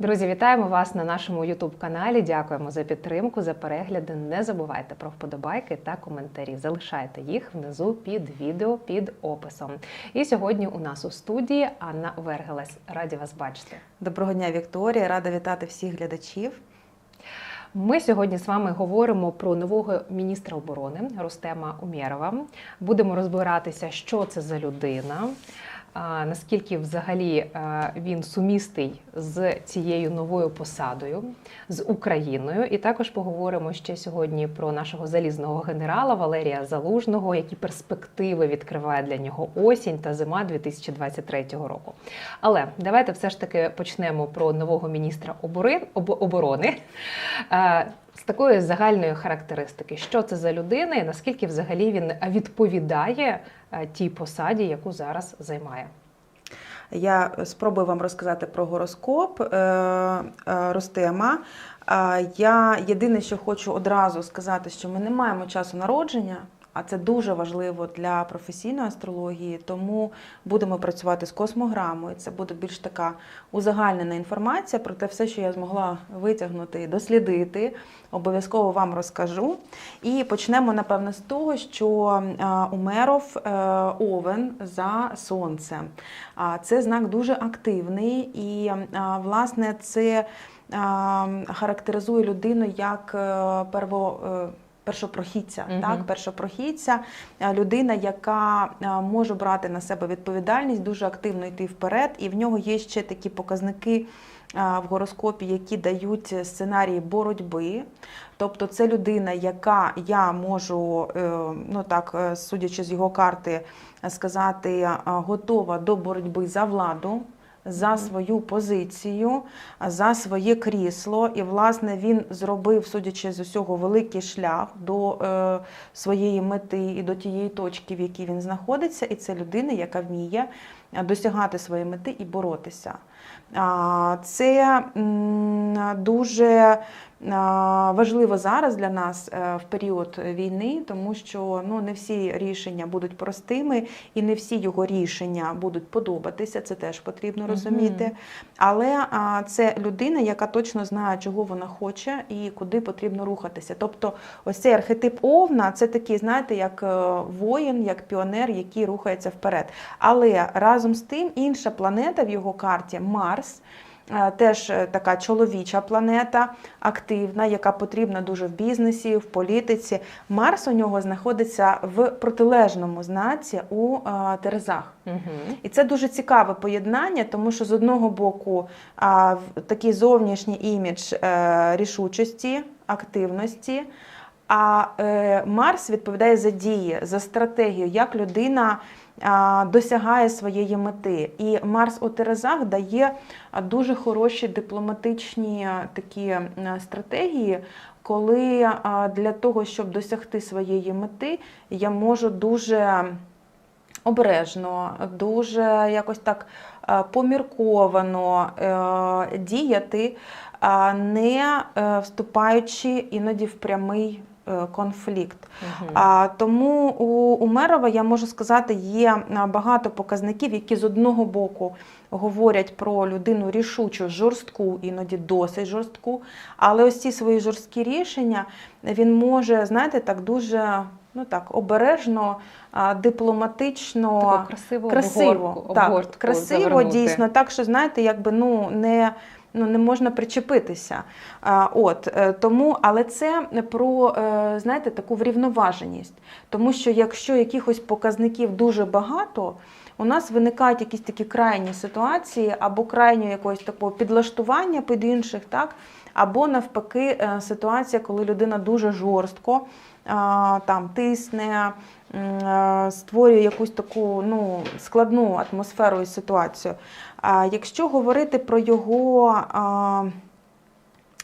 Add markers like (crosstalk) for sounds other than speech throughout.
Друзі, вітаємо вас на нашому youtube каналі. Дякуємо за підтримку, за перегляди. Не забувайте про вподобайки та коментарі. Залишайте їх внизу під відео під описом. І сьогодні у нас у студії Анна Вергелес. Раді вас бачити. Доброго дня, Вікторія. Рада вітати всіх глядачів. Ми сьогодні з вами говоримо про нового міністра оборони Рустема Умєрова. Будемо розбиратися, що це за людина. Наскільки взагалі він сумістий з цією новою посадою з Україною, і також поговоримо ще сьогодні про нашого залізного генерала Валерія Залужного, які перспективи відкриває для нього осінь та зима 2023 року. Але давайте все ж таки почнемо про нового міністра оборони. Е, З такої загальної характеристики, що це за людина і наскільки взагалі він відповідає е, тій посаді, яку зараз займає. Я спробую вам розказати про гороскоп е, е, Ростема. Е, Я єдине, що хочу одразу сказати, що ми не маємо часу народження. А це дуже важливо для професійної астрології, тому будемо працювати з космограмою. Це буде більш така узагальнена інформація про те, все, що я змогла витягнути і дослідити. Обов'язково вам розкажу. І почнемо, напевно, з того, що е, Умеров е, овен за сонцем. А Це знак дуже активний, і е, власне це характеризує людину як перво. Першопрохідця, Мгм. так, першопрохідця, е, людина, яка е, може брати на себе відповідальність, дуже активно йти вперед, і в нього є ще такі показники е, в гороскопі, які дають сценарії боротьби. Тобто це людина, яка я можу, ну так, судячи з його карти, сказати, готова до боротьби за владу. За свою позицію, за своє крісло, і власне він зробив, судячи з усього, великий шлях до е, своєї мети і до тієї точки, в якій він знаходиться. І це людина, яка вміє е, досягати своєї мети і боротися. Це дуже важливо зараз для нас е, в період війни, тому що ну, не всі рішення будуть простими і не всі його рішення будуть подобатися. Це теж потрібно розуміти. Але це людина, яка точно знає, чого вона хоче і куди потрібно рухатися. Тобто, ось цей архетип Овна це такий, знаєте, як е, воїн, як піонер, який рухається вперед. Але разом з тим інша планета в його карті Марс. е, Теж е, така чоловіча планета, активна, яка потрібна дуже в бізнесі, в політиці. Марс у нього знаходиться в протилежному знаці у е, Терезах. Угу. І це дуже цікаве поєднання, тому що з одного боку такий зовнішній імідж рішучості, активності. А Марс відповідає за дії, за стратегію, як людина досягає своєї мети. І Марс у Терезах дає дуже хороші дипломатичні такі стратегії, коли для того, щоб досягти своєї мети, я можу дуже обережно, дуже якось так помірковано е, діяти, не е, вступаючи іноді в прямий конфлікт. Угу. А, тому у Умерова, я можу сказати, є багато показників, які з одного боку говорять про людину рішучу, жорстку, іноді досить жорстку. Але ось ці свої жорсткі рішення він може, знаєте, так дуже ну так, обережно, дипломатично. Таку красиву Красиво, обгортку, так, обгортку красиво, завернути. дійсно, так що знаєте, якби ну не. Ну, не можна причепитися. От е, тому, але це про е, знаєте, таку врівноваженість. Тому що якщо якихось показників дуже багато, у нас виникають якісь такі крайні ситуації, або крайнього якогось такого підлаштування під інших, так, або навпаки, е, ситуація, коли людина дуже жорстко там тисне, створює якусь таку ну, складну атмосферу і ситуацію. А якщо говорити про його,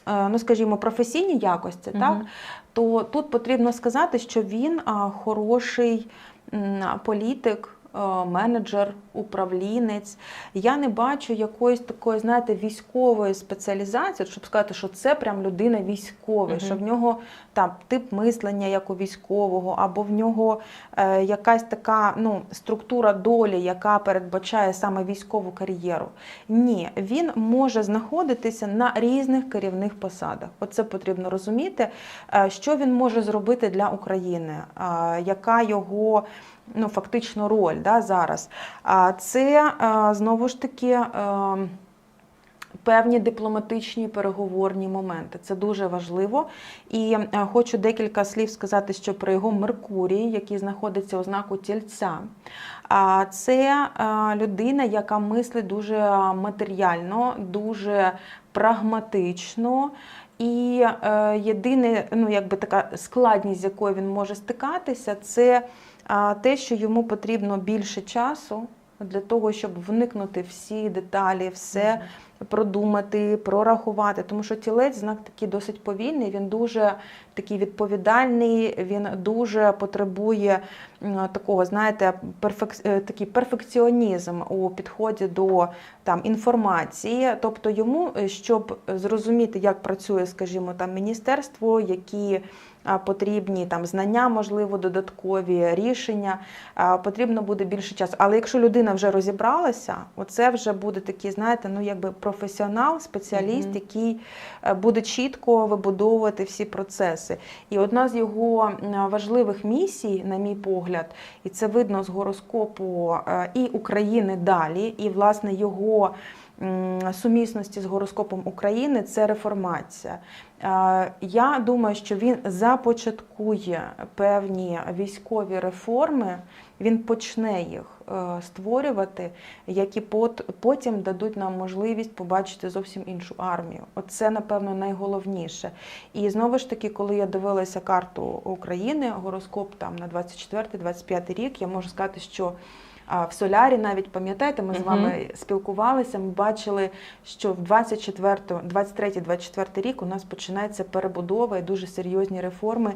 е, ну скажімо, професійні якості, угу. так, то тут потрібно сказати, що він хороший політик, менеджер, управлінець. Я не бачу якоїсь такої, знаєте, військової спеціалізації, щоб сказати, що це прям людина військова, Мгм. що в нього там тип мислення як у військового, або в нього е, якась така ну, структура долі, яка передбачає саме військову кар'єру. Ні, він може знаходитися на різних керівних посадах. Оце потрібно розуміти, е, що він може зробити для України, е, яка його ну, фактично роль да, зараз. А це е, знову ж таки. е, Певні дипломатичні переговорні моменти це дуже важливо. І е, хочу декілька слів сказати, що про його Меркурій, який знаходиться у знаку тільця. Це людина, яка мислить дуже матеріально, дуже прагматично. І єдине, ну якби така складність, з якою він може стикатися, це е, те, що йому потрібно більше часу для того, щоб вникнути всі деталі, все продумати, прорахувати. Тому що тілець знак такий досить повільний, він дуже такий відповідальний, він дуже потребує такого, знаєте, перфек... е, такий перфекціонізм у підході до там інформації. Тобто йому, е, щоб зрозуміти, як працює, скажімо, там міністерство, які потрібні там знання, можливо, додаткові рішення, потрібно буде більше часу. Але якщо людина вже розібралася, оце вже буде такий, знаєте, ну якби професіонал, спеціаліст, Мгм. який е, буде чітко вибудовувати всі процеси. І одна з його важливих місій, на мій погляд, і це видно з гороскопу е, і України далі, і власне його. Сумісності з гороскопом України це реформація. Я думаю, що він започаткує певні військові реформи, він почне їх е, створювати, які пот- потім дадуть нам можливість побачити зовсім іншу армію. Оце, напевно, найголовніше. І знову ж таки, коли я дивилася карту України, гороскоп там на 24-25 рік, я можу сказати, що в Солярі навіть пам'ятаєте, ми з вами спілкувалися. Ми бачили, що в 24, 23-24 рік у нас починається перебудова і дуже серйозні реформи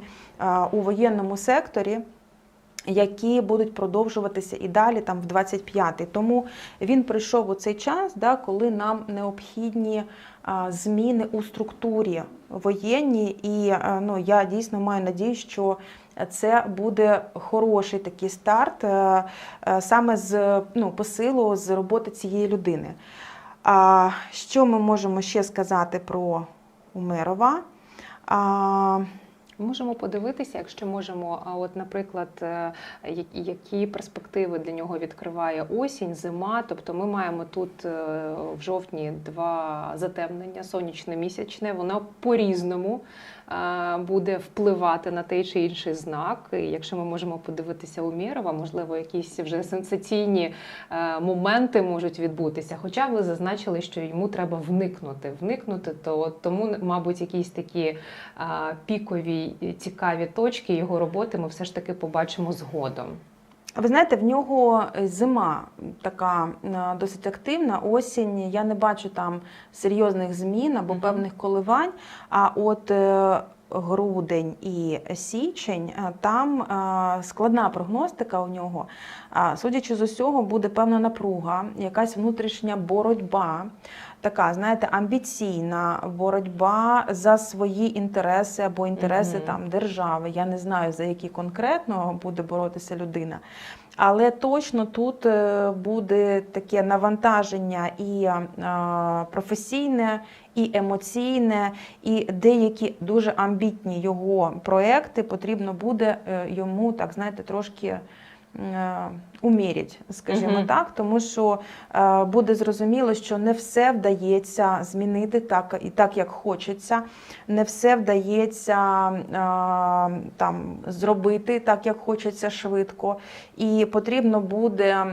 у воєнному секторі. Які будуть продовжуватися і далі, там в 25-й. Тому він прийшов у цей час, да, коли нам необхідні а, зміни у структурі воєнній. І а, ну, я дійсно маю надію, що це буде хороший такий старт е, е, саме з ну, посилу з роботи цієї людини. А, що ми можемо ще сказати про Умерова? А, Можемо подивитися, якщо можемо. А от, наприклад, е, які перспективи для нього відкриває осінь, зима. Тобто, ми маємо тут в жовтні два затемнення, сонячне місячне. Воно по-різному буде впливати на той чи інший знак. І якщо ми можемо подивитися у Мірова, можливо, якісь вже сенсаційні е, моменти можуть відбутися. Хоча ви зазначили, що йому треба вникнути. Вникнути, то тому, мабуть, якісь такі пікові і цікаві точки його роботи ми все ж таки побачимо згодом. Ви знаєте, в нього зима така е, досить активна. Осінь я не бачу там серйозних змін або Мгм. певних коливань. А от е, грудень і січень е, там е, складна прогностика у нього. Судячи з усього, буде певна напруга, якась внутрішня боротьба. Така, знаєте, амбіційна боротьба за свої інтереси або інтереси Мгм. там держави. Я не знаю за які конкретно буде боротися людина. Але точно тут е, буде таке навантаження і е, професійне, і емоційне, і деякі дуже амбітні його проекти потрібно буде е, йому, так знаєте, трошки. Е, Умірять, скажімо Мгм. так, тому що е, буде зрозуміло, що не все вдається змінити так і так, як хочеться, не все вдається е, там зробити так, як хочеться швидко, і потрібно буде.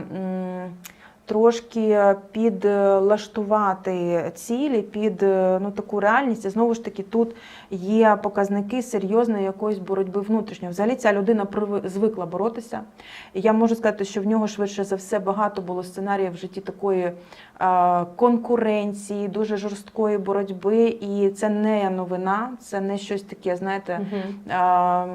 Трошки підлаштувати цілі під е, ну, таку реальність. І знову ж таки, тут є показники серйозної якоїсь боротьби внутрішньої. Взагалі ця людина звикла боротися. І я можу сказати, що в нього швидше за все багато було сценаріїв в житті такої е, конкуренції, дуже жорсткої боротьби. І це не новина, це не щось таке, знаєте. Е,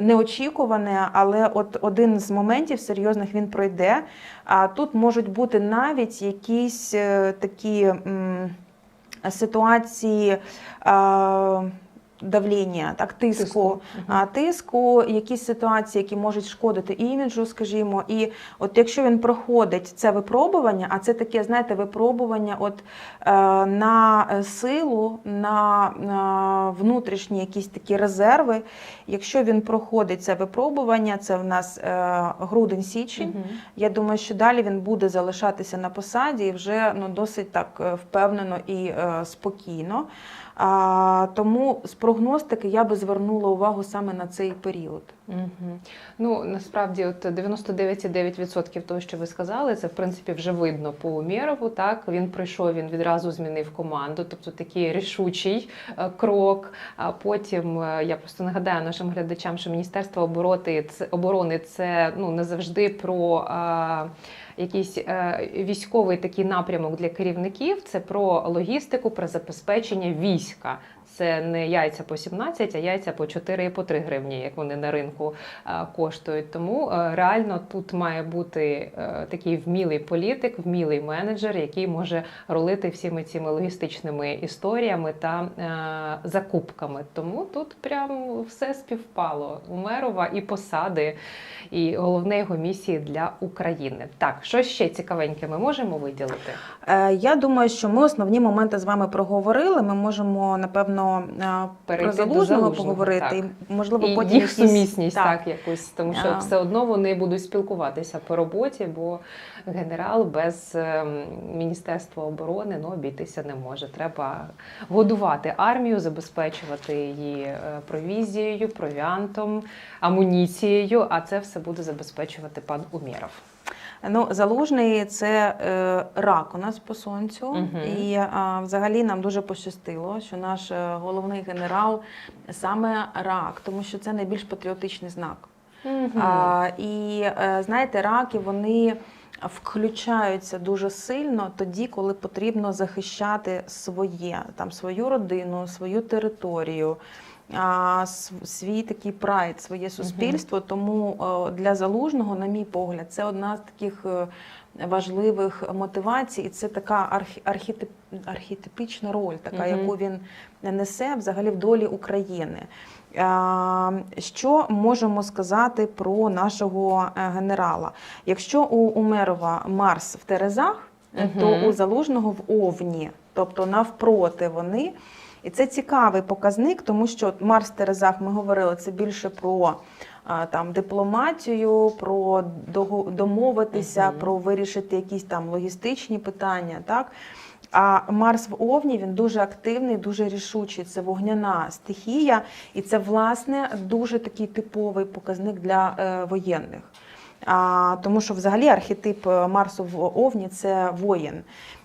Неочікуване, але от один з моментів серйозних він пройде. А тут можуть бути навіть якісь е, такі ситуації давління, так, тиску. Тиску. А тиску, якісь ситуації, які можуть шкодити іміджу, скажімо. І от якщо він проходить це випробування, а це таке, знаєте, випробування от, е, на силу, на, е, внутрішні якісь такі резерви. Якщо він проходить це випробування, це в нас е, грудень-січень. Мгм. Я думаю, що далі він буде залишатися на посаді і вже ну, досить так е, впевнено і е, спокійно. А, тому з прогностики я би звернула увагу саме на цей період. Мгм. Ну насправді, от 99,9% того, що ви сказали, це в принципі вже видно по Умєрову. Так він прийшов, він відразу змінив команду, тобто такий рішучий е, крок. А потім е, я просто нагадаю нашим глядачам, що Міністерство оборони це оборони це ну не завжди про. е, Якийсь е, військовий такий напрямок для керівників це про логістику, про забезпечення війська. Це не яйця по 17, а яйця по 4 і по 3 гривні, як вони на ринку е, коштують. Тому е, реально тут має бути такий вмілий політик, вмілий менеджер, який може рулити всіми цими логістичними історіями та закупками. Тому тут прям все співпало. Умерова і посади, і головне його місії для України. Так, що ще цікавеньке ми можемо виділити? Е, Я думаю, що ми основні моменти з вами проговорили. Ми можемо напевно е, Перейти про залужного Залужного, поговорити. так. І, можливо, І потім їх якісь- сумісність так. так. якусь, тому що А. все одно вони будуть спілкуватися по роботі, бо генерал без міністерства оборони ну, обійтися не може. Треба годувати армію, забезпечувати її е, провізією, провіантом, амуніцією. А це все буде забезпечувати пан Умєров. Ну, залужний це е, рак у нас по сонцю, Мгм. і а, взагалі нам дуже пощастило, що наш е, головний генерал саме рак, тому що це найбільш патріотичний знак. А, і е, знаєте, раки вони включаються дуже сильно тоді, коли потрібно захищати своє, там свою родину, свою територію. Свій такий прайд, своє суспільство. Тому е, для залужного, на мій погляд, це одна з таких е, важливих мотивацій, і це така архі- архітип, архетипічна роль, така, яку він несе взагалі в долі України. Що можемо сказати про нашого е, генерала? Якщо у Умерова Марс в Терезах, то у Залужного в Овні, тобто навпроти вони. І це цікавий показник, тому що Марс в Терезах ми говорили це більше про там дипломатію, про домовитися, Мгм. про вирішити якісь там логістичні питання. Так? А Марс в Овні він дуже активний, дуже рішучий. Це вогняна стихія, і це власне дуже такий типовий показник для е, воєнних. А, тому що взагалі архетип е, Марсу в Овні це воїн.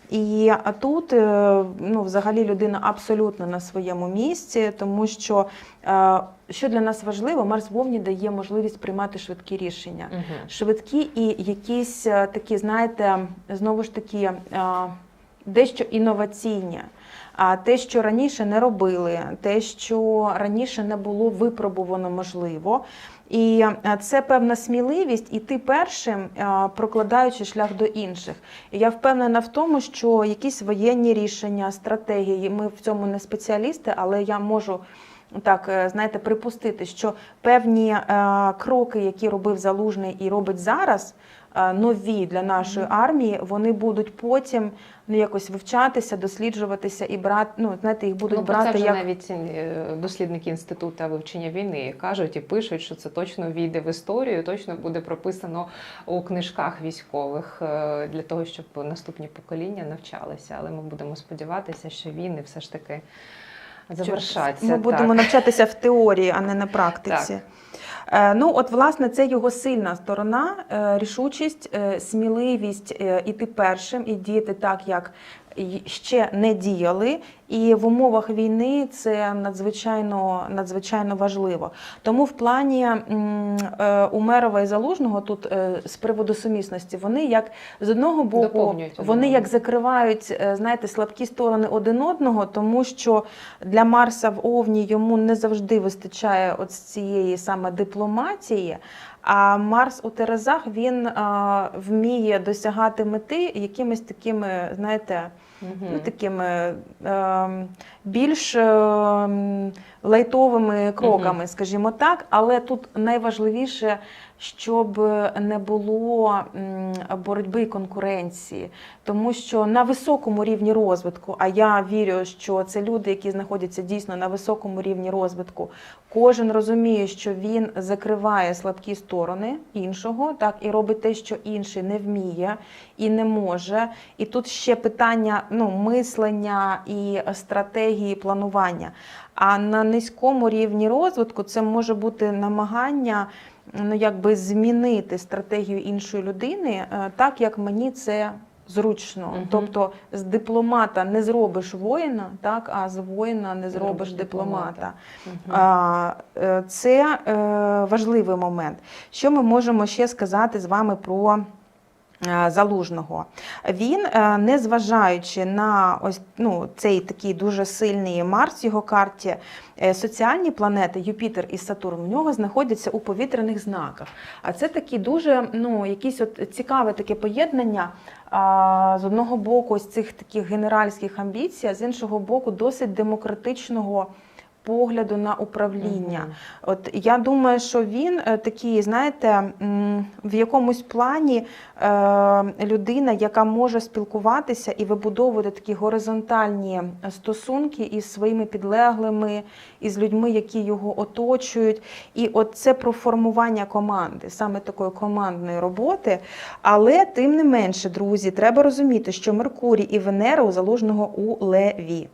І тут е, ну, взагалі людина абсолютно на своєму місці, тому що е, що для нас важливо, Марс в Овні дає можливість приймати швидкі рішення. Мгм. Швидкі і якісь такі, знаєте, знову ж таки, дещо інноваційні. А те, що раніше не робили, те, що раніше не було випробувано можливо. І е, це певна сміливість іти першим, е, прокладаючи шлях до інших. І я впевнена в тому, що якісь воєнні рішення, стратегії, ми в цьому не спеціалісти, але я можу так, е, знаєте, припустити, що певні е, кроки, які робив Залужний і робить зараз, нові для нашої армії, вони будуть потім ну, якось вивчатися, досліджуватися і брати, ну, знаєте, їх будуть ну, про це брати вже як навіть е, дослідники інституту вивчення війни кажуть і пишуть, що це точно війде в історію, точно буде прописано у книжках військових е, для того, щоб наступні покоління навчалися. Але ми будемо сподіватися, що війни все ж таки завершаться. Ми будемо так. навчатися в теорії, а не на практиці. Е, Ну, от, власне, це його сильна сторона, е, рішучість, е, сміливість іти першим і діяти так, як ще не діяли. І в умовах війни це надзвичайно, надзвичайно важливо. Тому в плані е, Умерова і Залужного тут е, з приводу сумісності, вони як з одного боку, вони як закривають, е, знаєте, слабкі сторони один одного, тому що для Марса в Овні йому не завжди вистачає от цієї саме дипломатії. А Марс у Терезах він а, вміє досягати мети якимись такими, знаєте, ну, такими а, більш е, лайтовими кроками, скажімо так. Але тут найважливіше, щоб не було боротьби і конкуренції, тому що на високому рівні розвитку, а я вірю, що це люди, які знаходяться дійсно на високому рівні розвитку. Кожен розуміє, що він закриває слабкі сторони іншого, так і робить те, що інший не вміє і не може. І тут ще питання ну, мислення і стратегії планування. А на низькому рівні розвитку це може бути намагання ну, якби змінити стратегію іншої людини е, так, як мені це зручно. Мгм. Тобто з дипломата не зробиш воїна, так, а з воїна не зробиш дипломата. дипломата. Е, Це е, важливий момент. Що ми можемо ще сказати з вами про Залужного? Він, е, незважаючи на ось ну, цей такий дуже сильний Марс в його карті, е, соціальні планети Юпітер і Сатурн в нього знаходяться у повітряних знаках. А це такі дуже ну, якісь от цікаве таке поєднання. З одного боку, ось цих таких генеральських амбіцій, а з іншого боку, досить демократичного погляду на управління. Мгм. От я думаю, що він е, такий, знаєте, в якомусь плані е, людина, яка може спілкуватися і вибудовувати такі горизонтальні стосунки із своїми підлеглими, із людьми, які його оточують. І от це про формування команди, саме такої командної роботи. Але тим не менше, друзі, треба розуміти, що Меркурій і Венера у залужного у Леві.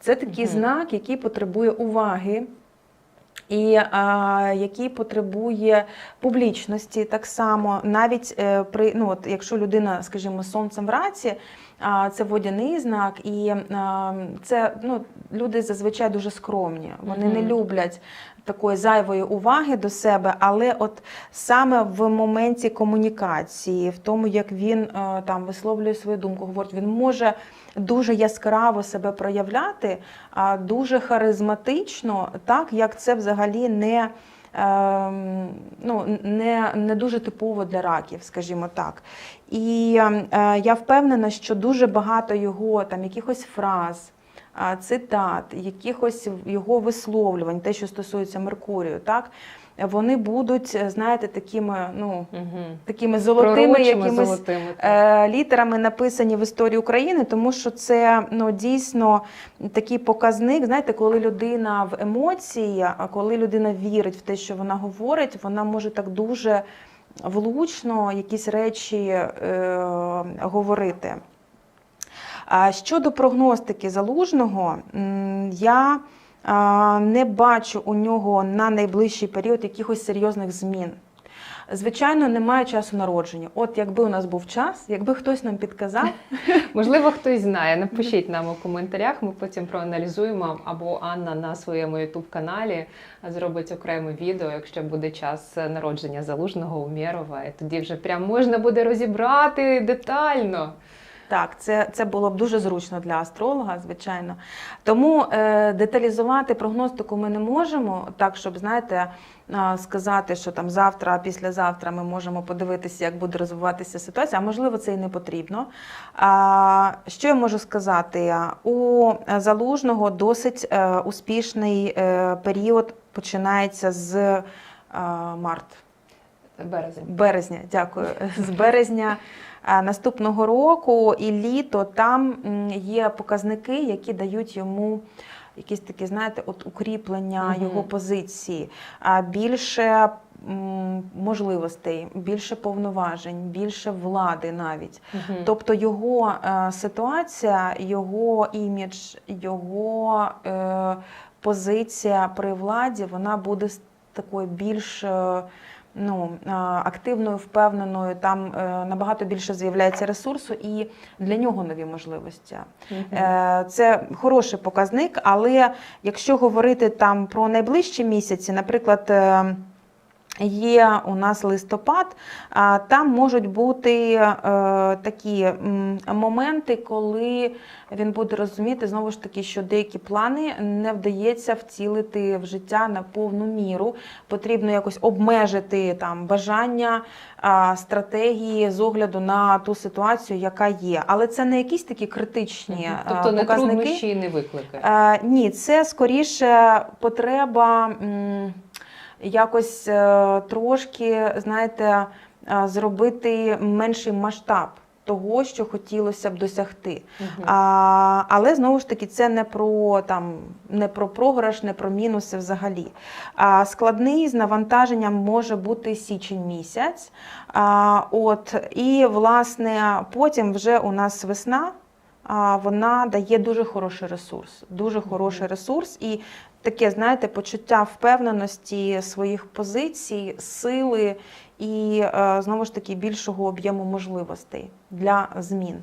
Це такий Мгм. знак, який потребує уваги. І а, який потребує публічності так само, навіть е, при ну от якщо людина, скажімо, з сонцем в раці, а, це водяний знак, і а, це ну люди зазвичай дуже скромні. Вони не люблять такої зайвої уваги до себе, але от саме в моменті комунікації, в тому, як він е, там висловлює свою думку, говорить, він може дуже яскраво себе проявляти, а дуже харизматично, так як це взагалі не. ем, Ну, не, не дуже типово для раків, скажімо так. І е, я впевнена, що дуже багато його там якихось фраз, цитат, якихось його висловлювань, те, що стосується Меркурію, так, вони будуть, е, знаєте, такими, ну, Мгм. такими золотими якимись золотими. так. е, літерами написані в історії України, тому що це ну, дійсно такий показник. Знаєте, коли людина в емоції, а коли людина вірить в те, що вона говорить, вона може так дуже влучно якісь речі е, говорити. Щодо прогностики залужного, я не бачу у нього на найближчий період якихось серйозних змін. Звичайно, немає часу народження. От якби у нас був час, якби хтось нам підказав, (laughs) Можливо, хтось знає. Напишіть нам у коментарях. Ми потім проаналізуємо. Або Анна на своєму ютуб каналі зробить окреме відео, якщо буде час народження залужного Умєрова. І тоді вже прям можна буде розібрати детально. Так, це, це було б дуже зручно для астролога, звичайно. Тому е, деталізувати прогностику ми не можемо, так, щоб, знаєте, а, сказати, що там завтра, післязавтра ми можемо подивитися, як буде розвиватися ситуація, а можливо, це і не потрібно. А, що я можу сказати? У Залужного досить е, успішний е, період починається з е, март. Березень. Березня, дякую. З березня е, наступного року і літо там є показники, які дають йому якісь такі, знаєте, от укріплення Мгм. його позиції, більше можливостей, більше повноважень, більше влади навіть. Мгм. Тобто його е, ситуація, його імідж, його е, позиція при владі, вона буде такою більш е, ну, е, активною, впевненою. Там е, набагато більше з'являється ресурсу і для нього нові можливості. Е, Це хороший показник, але якщо говорити там про найближчі місяці, наприклад. Е, Є у нас листопад, а там можуть бути е, такі моменти, коли він буде розуміти знову ж таки, що деякі плани не вдається вцілити в життя на повну міру. Потрібно якось обмежити там бажання, стратегії з огляду на ту ситуацію, яка є. Але це не якісь такі критичні Мгм. Тобто не показники. і не виклики. Е, ні, це скоріше потреба якось е, трошки, знаєте, е, зробити менший масштаб того, що хотілося б досягти. Мгм. А, але знову ж таки, це не про там не про програш, не про мінуси взагалі. А, складний з навантаженням може бути січень місяць. А, от, і власне потім вже у нас весна. А, вона дає дуже хороший ресурс, дуже хороший ресурс і таке, знаєте, почуття впевненості своїх позицій, сили і е, знову ж таки більшого об'єму можливостей для змін.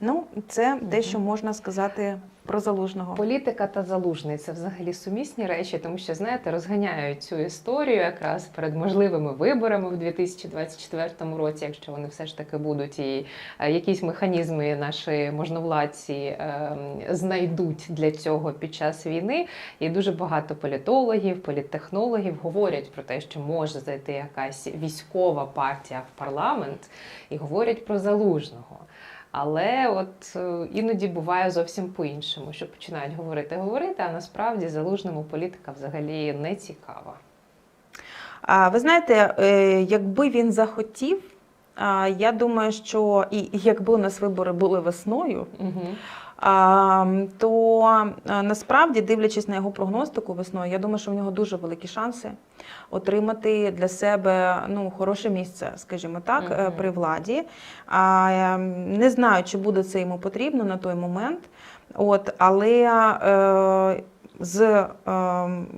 Ну, це те, що можна сказати про залужного. Політика та залужний це взагалі сумісні речі, тому що знаєте, розганяють цю історію якраз перед можливими виборами в 2024 році, якщо вони все ж таки будуть, і е, якісь механізми наші можновладці е, знайдуть для цього під час війни. І дуже багато політологів, політтехнологів говорять про те, що може зайти якась військова партія в парламент, і говорять про залужного. Але от е, іноді буває зовсім по-іншому, що починають говорити, говорити, а насправді залужному політика взагалі не цікава. А ви знаєте, е, якби він захотів, я думаю, що і і якби у нас вибори були весною, Угу. то насправді, дивлячись на його прогностику весною, я думаю, що в нього дуже великі шанси отримати для себе ну, хороше місце, скажімо так, Мгм. при владі. А, е, не знаю, чи буде це йому потрібно на той момент. От, але е, з е,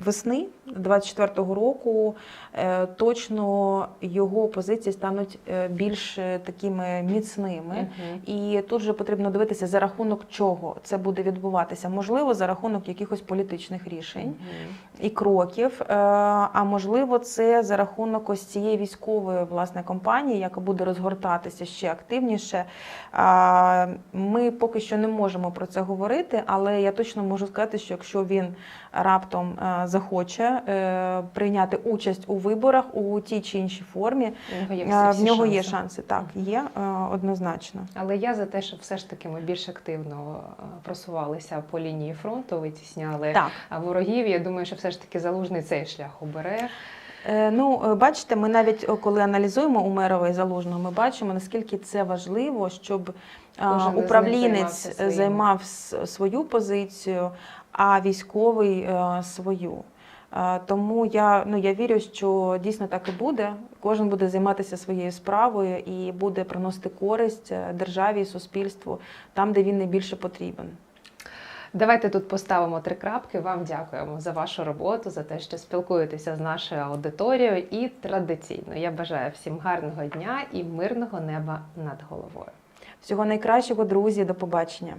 весни 24-го року е, точно його позиції стануть е, більш е, такими міцними. І тут же потрібно дивитися, за рахунок чого це буде відбуватися. Можливо, за рахунок якихось політичних рішень і кроків. А можливо, це за рахунок ось цієї військової власне компанії, яка буде розгортатися ще активніше. Ми поки що не можемо про це говорити, але я точно можу сказати, що якщо він раптом е, захоче е, прийняти участь у виборах у тій чи іншій формі, нього е, всі, всі в нього є шанси. Так, є однозначно. Але я за те, щоб все ж таки ми більш активно просувалися по лінії фронту, витісняли Так. ворогів. Я думаю, що все ж таки залужний цей шлях обере. Ну, бачите, ми навіть коли аналізуємо Умерова і Залужного, ми бачимо, наскільки це важливо, щоб Кожен управлінець займав свою позицію, а військовий е, свою. Е, Тому я, ну, я вірю, що дійсно так і буде. Кожен буде займатися своєю справою і буде приносити користь е, державі і суспільству там, де він найбільше потрібен. Давайте тут поставимо три крапки. Вам дякуємо за вашу роботу, за те, що спілкуєтеся з нашою аудиторією. І традиційно я бажаю всім гарного дня і мирного неба над головою. Всього найкращого, друзі, до побачення.